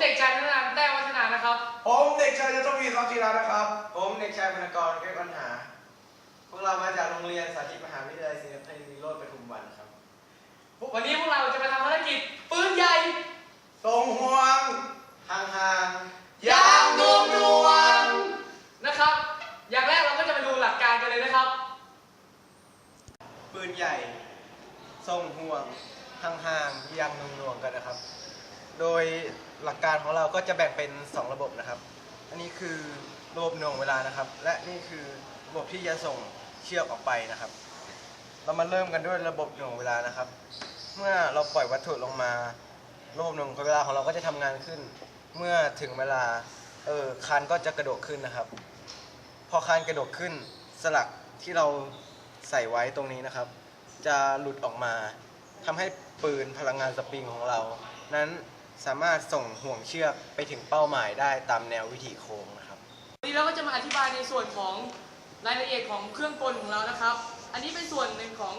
เด็กชายธนานแต้มวัฒนานะครับ ผมเด็กชายยศวีทองกีฬานะครับ ผมเด็กชายพนกรแก้วปัญหา พวกเรามาจากโรงเรียนสาธิตมหาวิทยาลัยศรีนครินทร์โรจน์ปทุมวันครับ วันนี้พวกเราจะมาทำภารกิจปืนใหญ่ทรงห่วงห่างยางนวมนวลนะครับ อย่างแรกเราก็จะมาดูหลักการกันเลยนะครับๆปืนใหญ่ทรงห่วงห่างๆยังหน่วงๆกันนะครับ โดย หลักการของเราก็จะแบ่งเป็น 2 ระบบนะครับ อันนี้คือระบบหน่วงเวลานะครับ และนี่คือระบบที่จะส่งเชือกออกไปนะครับ เรามาเริ่มกันด้วยระบบหน่วงเวลานะครับ เมื่อเราปล่อยวัตถุลงมาระบบหน่วงเวลาของเราก็จะทำงานขึ้น เมื่อถึงเวลาเออคานก็จะกระโดดขึ้นนะครับ พอคานกระโดดขึ้นสลักที่เราใส่ไว้ตรงนี้นะครับ จะหลุดออกมาทำให้ปืนพลังงานสปริงของเรา นั้น สามารถส่งห่วงเชือกไปถึงเป้าหมายได้ตามแนววิถีโค้งนะครับ วันนี้เราก็จะมาอธิบายในส่วนของรายละเอียดของเครื่องกลของเรานะครับ อันนี้เป็นส่วนหนึ่งของ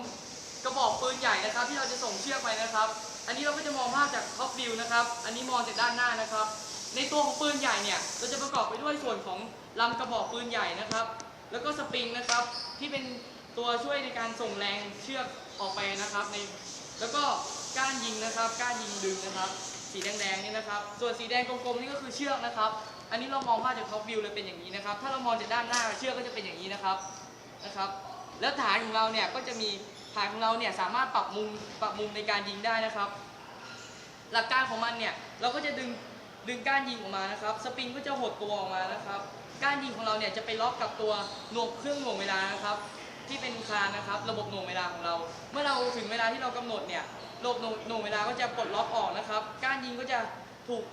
กระบอกปืนใหญ่นะครับ ที่เราจะส่งเชือกไปนะครับ อันนี้เราก็จะมองภาพจากท็อปวิวนะครับ อันนี้มองจากด้านหน้านะครับ ในตัวของปืนใหญ่เนี่ยเราจะประกอบไปด้วยส่วนของลำกระบอกปืนใหญ่นะครับ แล้วก็สปริงนะครับที่เป็นตัวช่วยในการส่งแรงเชือกออกไปนะครับในแล้วก็ก้านยิงนะครับ ก้านยิงดึงนะครับ สีแดงๆนี่นะครับ ส่วนสีแดงกลมๆนี่ก็คือเชือกนะครับ อันนี้เรามองภาพจากท็อปวิวเลยเป็นอย่างนี้นะครับ ถ้าเรามองจากด้านหน้าเชือกก็จะเป็นอย่างนี้นะครับนะครับ แล้วฐานของเราเนี่ยก็จะมีฐานของเราเนี่ยสามารถปรับมุมปรับมุมในการยิงได้นะครับ หลักการของมันเนี่ยเราก็จะดึงดึงก้านยิงออกมานะครับ สปริงก็จะหดตัวออกมานะครับ ก้านยิงของเราเนี่ยจะไปล็อกกับตัวหน่วงเครื่องหน่วงเวลานะครับ ที่เป็นคานนะครับ ระบบหน่วงเวลาของเรา เมื่อเราถึงเวลาที่เรากำหนดเนี่ยระบบหน่วงเวลาก็จะปลดล็อกออกนะครับ ก้านยิงก็จะถูก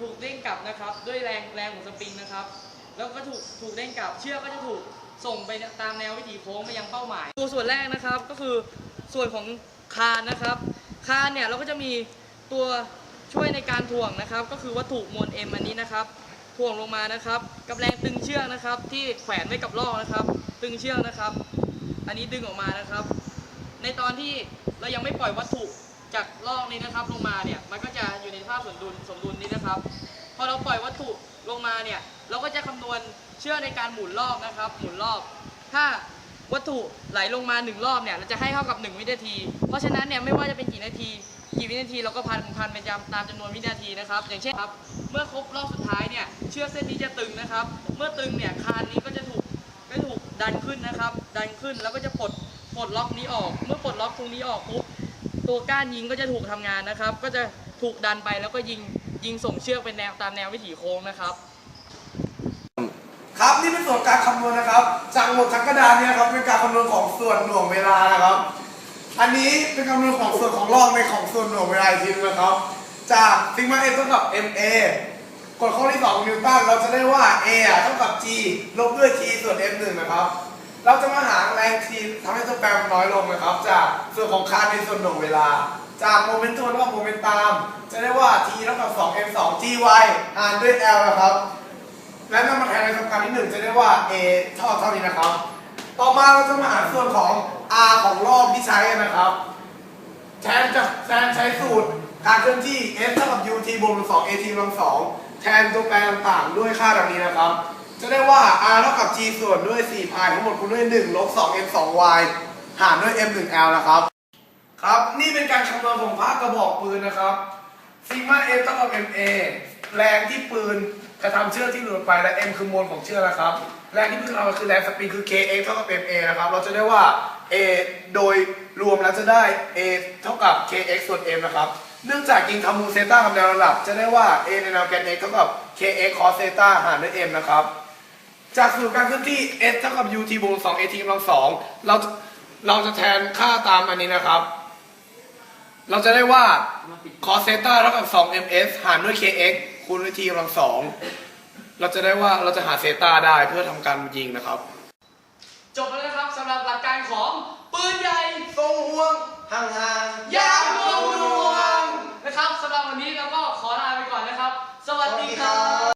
ถูกเด้งกลับนะครับ ด้วยแรงแรงของสปริงนะครับ แล้วก็ถูกถูกเด้งกลับ เชือกก็จะถูกส่งไปตามแนววิถีโค้งไปยังเป้าหมายตัวส่วนแรกนะครับก็คือส่วนของคานนะครับ คานเนี่ยเราก็จะมีตัวช่วยในการถ่วงนะครับ ก็คือวัตถุมวล M อันนี้นะครับถ่วงลงมานะครับ กับแรงตึงเชือกนะครับ ที่แขวนไว้กับลอกนะครับ ตึงเชือกนะครับ อันนี้ดึงออกมานะครับ ในตอนที่เรายังไม่ปล่อยวัตถุจากลอกนี้นะครับลงมาเนี่ยมันก็จะอยู่ในภาพสมดุลสมดุลนี้นะครับ พอเราปล่อยวัตถุลงมาเนี่ยเราก็จะคำนวณเชื่อในการหมุนรอบนะครับ หมุนรอบ ถ้าวัตถุไหลลงมาหนึ่งรอบเนี่ยเราจะให้เท่ากับ 1 วินาที เพราะฉะนั้นเนี่ยไม่ว่าจะเป็นกี่นาที กี่วินาทีเราก็พันพันไปตาตามจำนวนวินาทีนะครับ อย่างเช่นครับ เมื่อครบรอบสุดท้ายเนี่ยเชือกเส้นนี้จะตึงนะครับ เมื่อตึงเนี่ยคานนี้ก็ ดันขึ้นนะครับ ดันขึ้นแล้วก็จะปลดปลดล็อกนี้ออก เมื่อปลดล็อกตรงนี้ออกปุ๊บตัวก้านยิงก็จะถูกทำงานนะครับ ก็จะถูกดันไปแล้วก็ยิงยิงส่งเชือกเป็นแนวตามแนววิถีโค้งนะครับ ครับนี่เป็นส่วนการคำนวณนะครับ จากหมดทั้งกระดานเนี่ยครับเป็นการคำนวณของส่วนหน่วงเวลานะครับ อันนี้เป็นคำนวณของส่วนของรอบในของส่วนหน่วงเวลาอีกทีนึงนะครับ จากซิกมาเอเท่ากับ ma กฎข้อที่2ของนิวตันเราจะได้ว่า a เท่ากับ g ลบด้วย t ส่วน f 1นะครับ เราจะมาหาแรง t ทำให้ตัวแปรมันน้อยลงนะครับ จากส่วนของคานในส่วนหน่วงเวลา จากโมเมนตัมเท่ากับโมเมนตัมจะได้ว่า t เท่ากับ2 m 2 gy หารด้วย l นะครับ และนำมาแทนในสมการที่หนึ่งจะได้ว่า a เท่าเท่านี้นะครับ ต่อมาเราจะมาหาส่วนของ r ของรอบที่ใช้นะครับแทนจะแทนใช้สูตร การเคลื่อนที่ s เท่ากับ ut บวกลบ2 at ลบ2แทนตัวแปรต่างๆ ด้วยค่าดังนี้นะครับ จะได้ว่า r เท่ากับ g ส่วนด้วย4 pi ทั้งหมดคูณด้วย1ลบ2 m 2 y หารด้วย m 1 l นะครับ ครับ นี่เป็นการคำนวณของภาคกระบอกปืนนะครับซิกมา f เท่ากับ ma แรงที่ปืนกระทำเชือกที่หลุดไปและ m คือมวลของเชือกนะครับ แรงที่ปืนเราคือแรงสปริงคือ kx เท่ากับ ma นะครับ เราจะได้ว่า a โดยรวมแล้วจะได้ a เท่ากับ kx ส่วน m นะครับ เนื่องจากยิงทำมูเซต้ากับแนวระดับ จะได้ว่า a ในแนวแกน x เท่ากับ kx cos เซต้าหารด้วย m นะครับ จากสูตรการเคลื่อนที่ s เท่ากับ ut บวก2 at กำลังสองเราจะเราจะแทนค่าตามอันนี้นะครับ เราจะได้ว่า cos เซต้าเท่ากับ2 ms หารด้วย kx คูณด้วย t กำลังสองเราจะได้ว่าเราจะหาเซต้าได้เพื่อทำการยิงนะครับ จบแล้ว